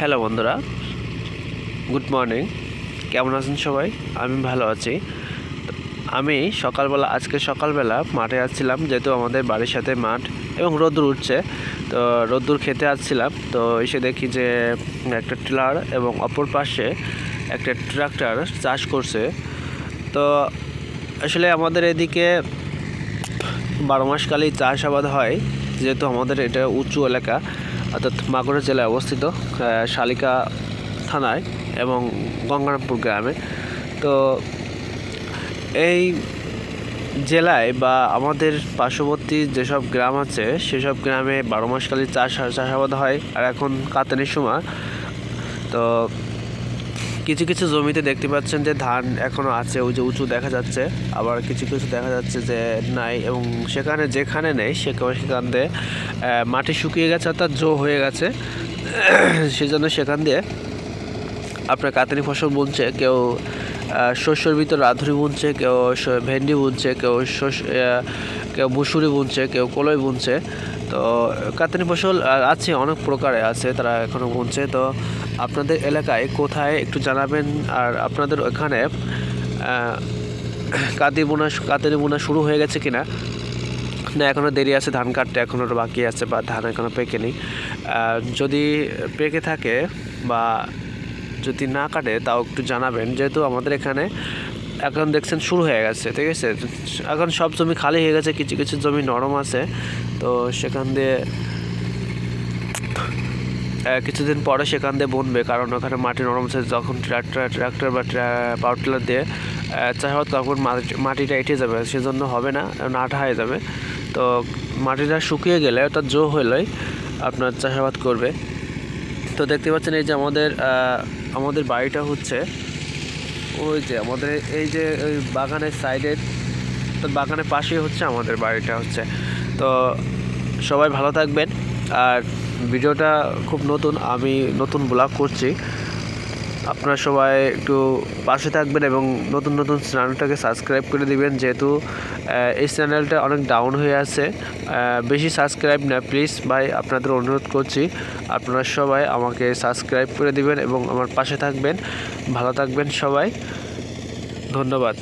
Hello বন্ধুরা, good morning. কেমন আছেন সবাই? আমি ভালো আছি। আমি সকালবেলা, আজকে সকালবেলা মাঠে আসছিলাম যেহেতু আমাদের বাড়ির সাথে মাঠ এবং রোদ্দুর উঠছে। তো রোদ্দুর খেতে আসছিলাম, তো এসে দেখি যে একটা টিলার এবং অপর পাশে একটা ট্রাক্টর চাষ করছে। তো আসলে আমাদের এদিকে বারো মাসকালেই চাষাবাদ হয়, যেহেতু আমাদের এটা উঁচু এলাকা। অর্থাৎ মাগুরা জেলায় অবস্থিত শালিকা থানায় এবং গঙ্গারামপুর গ্রামে। তো এই জেলায় বা আমাদের পার্শ্ববর্তী যেসব গ্রাম আছে, সেসব গ্রামে বারো মাসকালে চাষ, চাষাবাদ হয়, আর এখন কাতানির সময় তো কিছু কিছু জমিতে দেখতে পাচ্ছেন যে ধান এখনও আছে, ওই যে উঁচু দেখা যাচ্ছে। আবার কিছু কিছু দেখা যাচ্ছে যে নাই এবং সেখানে যেখানে নেই সেখানে সেখান দিয়ে মাটি শুকিয়ে গেছে অর্থাৎ জো হয়ে গেছে। সেজন্য সেখান দিয়ে আপনার কাতারি ফসল বুনছে, কেউ শস্যর ভিতর রাধুরি বুনছে, কেউ ভেন্ডি বুনছে, কেউ শস্য কেউ মুসুরি বুনছে, কেউ কলই বুনছে। তো কাতারি ফসল আছে, অনেক প্রকারে আছে, তারা এখনও বুনছে। তো আপনাদের এলাকায় কোথায় একটু জানাবেন, আর আপনাদের ওখানে কাতি বোনা কাতারি বোনা শুরু হয়ে গেছে কিনা? না এখনও দেরি আছে, ধান কাটতে এখনও বাকি আছে, বা ধান এখনও পেকে নেই। যদি পেকে থাকে, বা যদি না কাটে, তাও একটু জানাবেন। যেহেতু আমাদের এখানে এখন দেখছেন শুরু হয়ে গেছে, ঠিক আছে? এখন সব জমি খালি হয়ে গেছে, কিছু কিছু জমি নরম আছে। তো সেখান দিয়ে কিছুদিন পরে সেখান দিয়ে বনবে, কারণ ওখানে মাটি নরম আছে। যখন ট্রাক্টর ট্রাক্টর বা পাওয়ার টিলার দিয়ে চাষাবাদ তখন মাটিটা এঁটে যাবে, সেজন্য হবে না নাটা হয়ে যাবে। তো মাটিটা শুকিয়ে গেলে, অর্থাৎ জো হলেই আপনার চাষাবাদ করবে। তো দেখতে পাচ্ছেন এই যে আমাদের আমাদের বাড়িটা হচ্ছে ওই যে আমাদের এই যে ওই বাগানের সাইডে, তো বাগানের পাশেই হচ্ছে আমাদের বাড়িটা হচ্ছে। তো সবাই ভালো থাকবেন। আর ভিডিওটা খুব নতুন, আমি নতুন ব্লগ করছি। আপনারা সবাই একটু পাশে থাকবেন এবং নতুন নতুন চ্যানেলটাকে সাবস্ক্রাইব করে দিবেন। যেহেতু এই চ্যানেলটা অনেক ডাউন হয়ে আছে বেশি সাবস্ক্রাইব না প্লিজ ভাই, আপনাদের অনুরোধ করছি। আপনারা সবাই আমাকে সাবস্ক্রাইব করে দিবেন এবং আমার পাশে থাকবেন। ভালো থাকবেন সবাই। ধন্যবাদ।